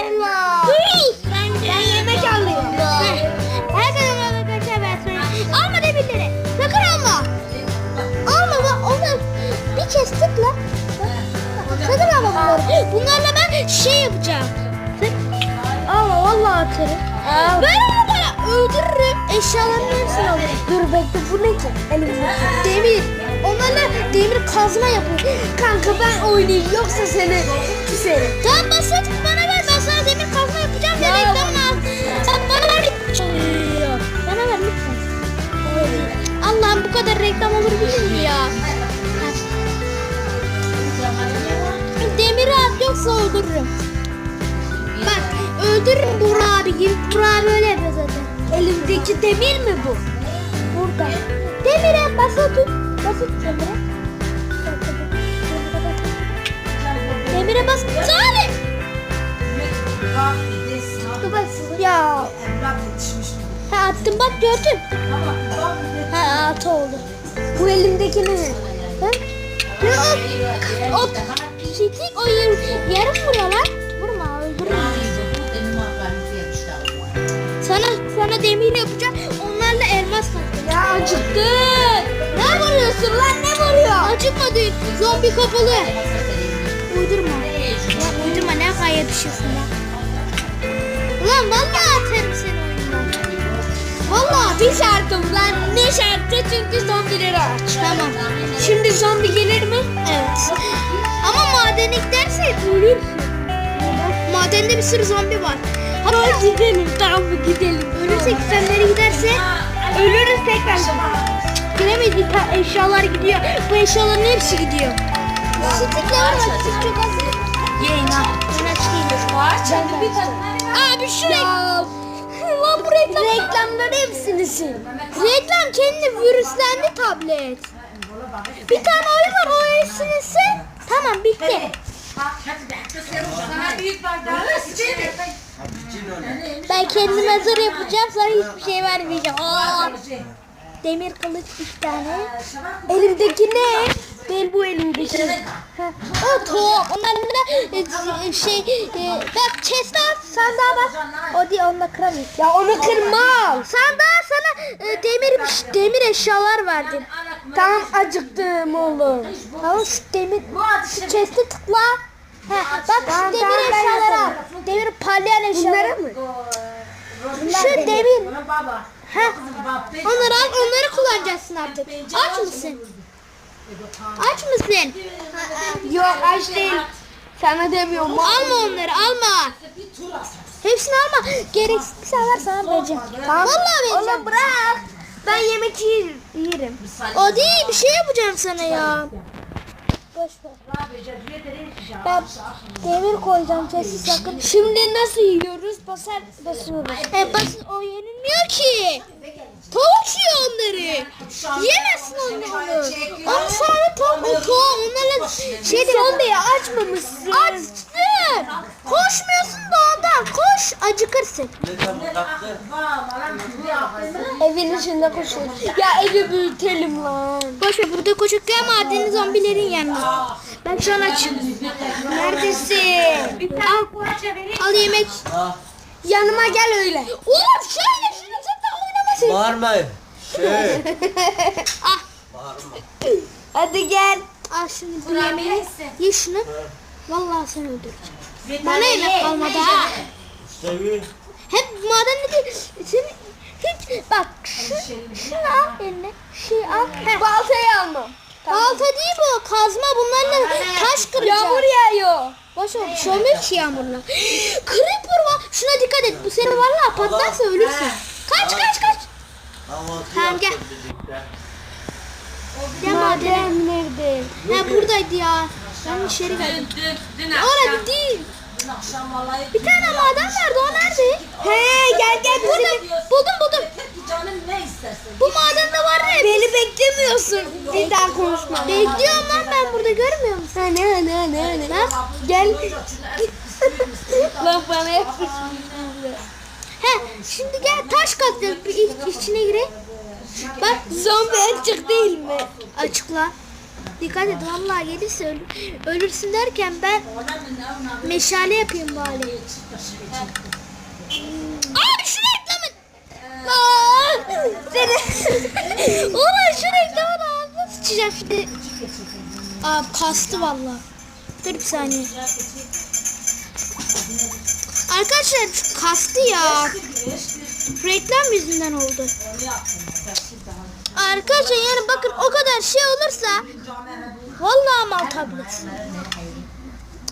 Allah. Ben, ben yemek alıyorum. Herkese merhaba arkadaşlar ben söyleyeyim. Alma demirleri. Sakın alma. Alma bak onu bir kez tıkla. Sakın alma bunları. Bunlarla ben şey yapacağım. Alma vallahi atarım. Ben onu bana öldürürüm. Eşyaların hepsini alırım. Dur bekle bu ne ki? Elimde. Demir. Onlarla demir kazma yapıyor. Kanka ben oynayayım yoksa seni küserim. Tamam bu kadar reklam olur mi ya? Demiri at yoksa öldürürüm. Bak öldürürüm Burak abi. Burak abi öyle yapıyor zaten. Elimdeki demir mi bu? Burada. Demire basılı tut. Basılı tut demire. Demire bas. Salih. Ya Ha attım bak gördün. Ha altı oldu. bu elimdeki ne? Ya o, o çitik o yarım vuruyor lan. Vurma öldürürüm. Sana sana demir yapacağım. Onlarla elmas katacağım. Ya acıktın. Ne vuruyorsun lan ne vuruyor? Acıkmadı. Zombi kafalı. Uydurma. Ya uydurma ne kaya düşüyorsun lan. Ulan vallahi atarım seni. Vallahi Bir şartım lan ne şartı çünkü zombileri aç. tamam. Şimdi zombi gelir mi? Evet. Ama madene giderse ölürsün. Madende bir sürü zombi var. Hatta Hadi gidelim tamam mı gidelim. ölürsek senleri giderse Ölürüz tekrar. ta- eşyalar gidiyor. Bu eşyaların hepsi gidiyor. Stikler var. Stik çok az. Yiyin ha. Ben aç değilim. Var. Abi şu Lan bu reklam. Reklamları hepsini sil. Reklam kendi virüslendi tablet. Bir tane oyun var o esinisi. Tamam bitti. Ben kendi mezar yapacağım sana hiçbir şey vermeyeceğim. Aa, demir kılıç bir tane. Elimdeki ne? Değil bu elimdeki. O tohum. Onların da e, şey e, bak chest al sandığa bak. O değil onunla kıramıyorsun. Ya onu kırmam. Sandığa sana e, demir demir eşyalar verdim. Tamam acıktım oğlum. Tamam şu demir şu chest'e tıkla. He, bak şu demir yaparım. Demir parlayan eşyalar. Bunları mı? Şu demir. He. Onları al onları kullanacaksın artık. Aç mısın? Aç mısın? Yok aç değil. Sana demiyorum. Alma onları alma. Hepsini alma. Gereksiz şeyler sana vereceğim. Vallahi vereceğim. Oğlum bırak. Ben yemek yer- yerim. O değil bir şey yapacağım sana ya. Boş ver. Ben demir koyacağım sessiz sakın. Şimdi nasıl yiyoruz? Basar basıyoruz. E bas o yenilmiyor ki. Tavuk yiyor onları. Yemezsin onları. Onu sonra tavuk o tavuk onlarla şey Zombiyi açmamışsın. Açtın. Koşmuyorsun da ondan. Koş acıkırsın. Evin içinde koşuyoruz. Ya evi büyütelim lan. Boş ver burada koşarken madeni zombilerin yanına. Ben şu an açım. Neredesin? Al, al yemek. Yanıma gel öyle. Oğlum şöyle şunu zaten oynamasın. Bağırmayın. Şey. Ah. Bağırma. Hadi gel. Al şimdi bu yemeği. Ye şunu. Vallahi seni öldüreceğim. Bana yemek kalmadı ha. Sevi. Hep madende değil. Seni hiç bak şu, şunu al eline. Şey al. Heh. Baltayı almam. Balta değil bu. Kazma bunlarla taş kıracağım. Yağmur yağıyor. Boş ver. Bir şey olmuyor ki yağmurla. Creeper var. Şuna dikkat et. Bu seni vallahi patlarsa ölürsün. Kaç kaç kaç. Tamam, gel. Madene. Madem nerede? Ha buradaydı ya. Ben içeri geldim. Orada değil. Bir tane maden vardı. O nerede? He gel gel Burada. Buldum buldum. Ne? Bu madende var ya. Beni beklemiyorsun. Bir daha konuşma. Bekliyorum lan ben burada görmüyor musun? Ne ne ne ne. Bak. Gel. Lan bana hep He şimdi gel taş. Bir ilk içine gireyim. Bak Zombi açık değil mi? açıkla. Dikkat et vallahi gelirse öl- ölürsün derken ben meşale yapayım bari. Abi şu reklamı. Aa, seni. Ulan şu reklamı ağzına sıçacağım şimdi. Abi kastı valla. Dur bir saniye. Arkadaşlar kastı ya. Reklam yüzünden oldu. Arkadaşlar yani bakın o kadar şey olursa vallahi mal tablet.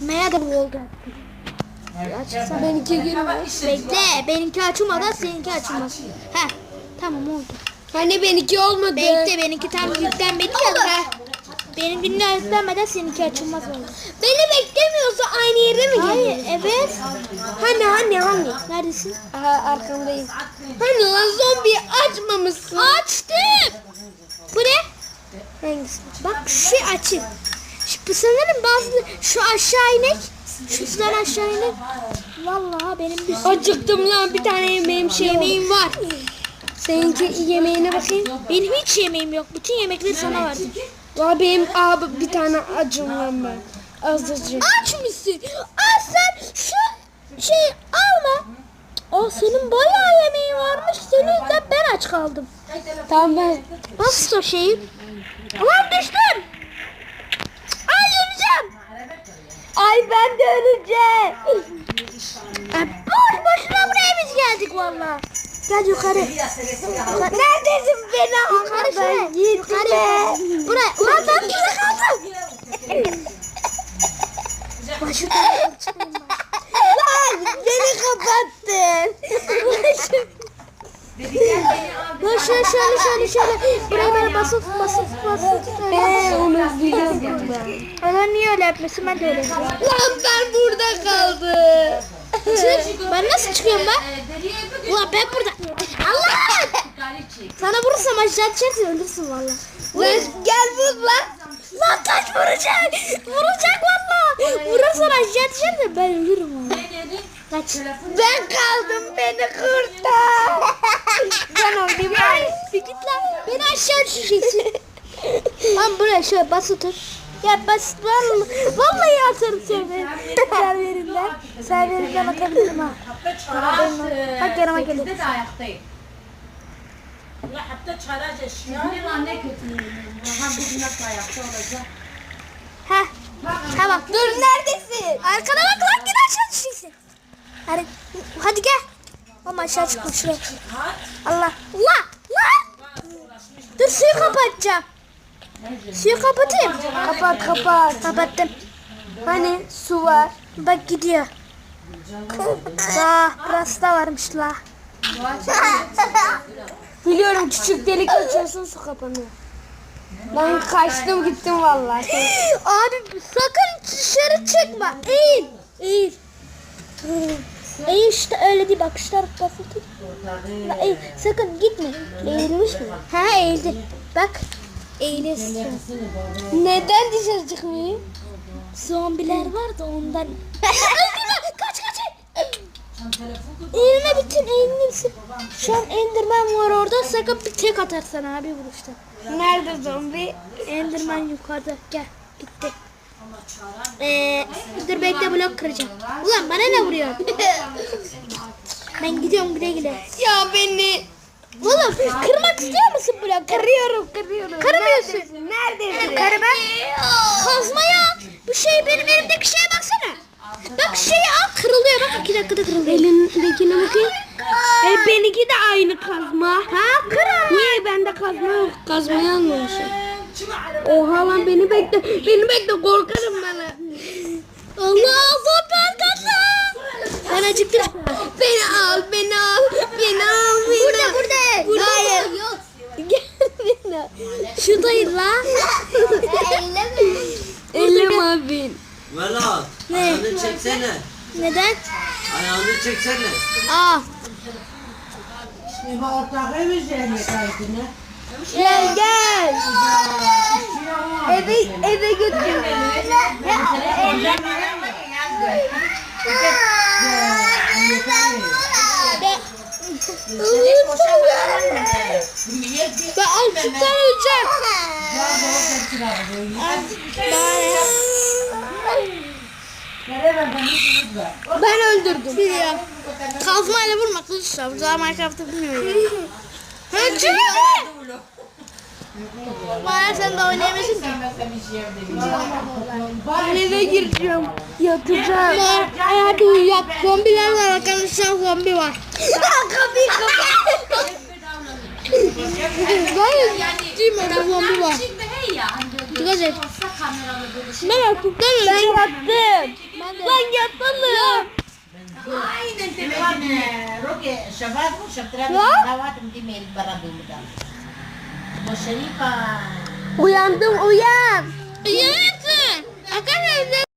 Maya da bu oldu. Benimki girmiyor. Bekle benimki açılmadan seninki açılmaz. Heh tamam oldu. Hani benimki olmadı. Bekle benimki tam yüklenmedi ya. Heh. Benim günler yüklenmeden seninki açılmaz oldu. Beni beklemiyorsa aynı yere mi Hayır geliyor? evet. Hani hani hani? Neredesin? Aha arkamdayım. Hani lan zombi açmamışsın. Açtım. Bu ne? Hangisi? Bak şu açık. Şu, sanırım bazı şu aşağı inek. Şuradan aşağı inek. Vallahi benim bir Acıktım lan bir tane yemeğim şey yemeğim var. Seninki yemeğine bakayım. Benim hiç yemeğim yok. Bütün yemekleri sana verdim. Valla benim abi bir tane acım lan ben. Azıcık. Aç mısın? Aa sen şu şey alma. Aa senin bayağı yemeğin varmış. Senin yüzünden ben aç kaldım. Tamam ben. Nasıl o şeyi? Ulan düştüm. Ay öleceğim. Ay ben de öleceğim. Ay, boş boşuna buraya biz geldik valla. Gel yukarı. Neredesin beni Yukarı şuraya. Yukarı. Buraya. Ulan ben burada kaldım. Başı Lan beni kapattın. Lan şöyle şöyle şöyle şöyle. Buraya böyle basıp basıp basıp. Eee onu biliyordum ben. Adam niye öyle yapmasın ben de öyle yapıyorum. Lan ben burada kaldım. Ben nasıl çıkıyorum ben? Ulan ben burada. Allah! Sana vurursam aşağı düşersin ölürsün valla. Lan gel vur lan. Lan taş vuracak. Vuracak valla. Vurursan aşağı düşersin ben ölürüm valla. Kaç. Ben kaldım beni kurtar. ben oradayım. Git lan. Beni aşağı düşeceksin. Lan buraya şöyle bas otur. Ya basit var Vallahi atarım seni. Serverinden. Serverinden atabilirim ha. Bak yanıma gelin. de ayaktayım. Ya hatta çağıracağız şimdi lan ne kötü. Ha bugün nasıl ayakta olacak? Heh. Tamam. Dur neredesin? Arkana bak lan yine aşağı düşeceksin. Hadi, hadi gel. Ama aşağı çıkma şuraya. Allah. Allah. Lan. Dur suyu kapatacağım. Suyu kapatayım. Kapat kapat. Kapattım. Hani su var. Bak gidiyor. Aa, burası da varmış la. Biliyorum küçük delik açıyorsun su kapanıyor. Ben kaçtım gittim vallahi. Abi sakın dışarı çıkma. Eğil. Eğil. Eğil işte öyle değil bak şu taraf basılı. La, Eğil. Sakın gitme. Eğilmiş mi? Ha eğildi. Bak. Eğilirsin. Neden dışarı çıkmayayım? Zombiler var da ondan. Kaç kaç. Eğilme bütün eğilmesin. Şu an Enderman var orada. Sakın bir tek atarsan abi vuruşta. Nerede zombi? Enderman yukarıda. Gel. Gitti. Ee, dur bekle blok kıracağım. Ulan bana ne vuruyor? ben gidiyorum güle güle. Ya beni Oğlum kırmak istiyor musun blok? kırıyorum kırıyorum. Kırmıyorsun. Neredesin? Ben. Kazma ya. Bu şey benim elimdeki şeye baksana. Bak şeyi al kırılıyor. Bak iki dakikada kırılıyor. Elindekine bakayım. Aynı kazma. Ha kır Niye bende kazma yok? Kazmayı almıyorsun. Oha lan beni bekle. Beni bekle korkarım ben. Allah zombi arkadaşlar. Ben acıktım. Beni al, beni al, beni al, beni Burada al. burada. Burada Hayır. yok. Gel beni al. Şuradayım lan. Elim abin. Velat. Ne? Ayağını çeksene. Neden? Ayağını çeksene. Aa. Gel gel. Eve eve götür beni. Ben açlıktan öleceğim. Ben öldürdüm. Biliyorum. Kazmayla vurma kılıçla. Daha Minecraft'ı bilmiyorum. Hadi. Bana sen de oynayamazsın ki. Ben eve gireceğim. Yatacağım. Hadi uyuyat. Zombiler var arkadaşlar zombi var. kapıyı kapat. Ben orada zombi var. Dikkat et. Ben yattım. Ben yattım. Ben yattım. Roke, Shabbat mo, Shabbat Ya? dawat hindi mail barado mo daw. Mo Sharifa. Uyandım uyan. Uyanırsın. Arkadaşlar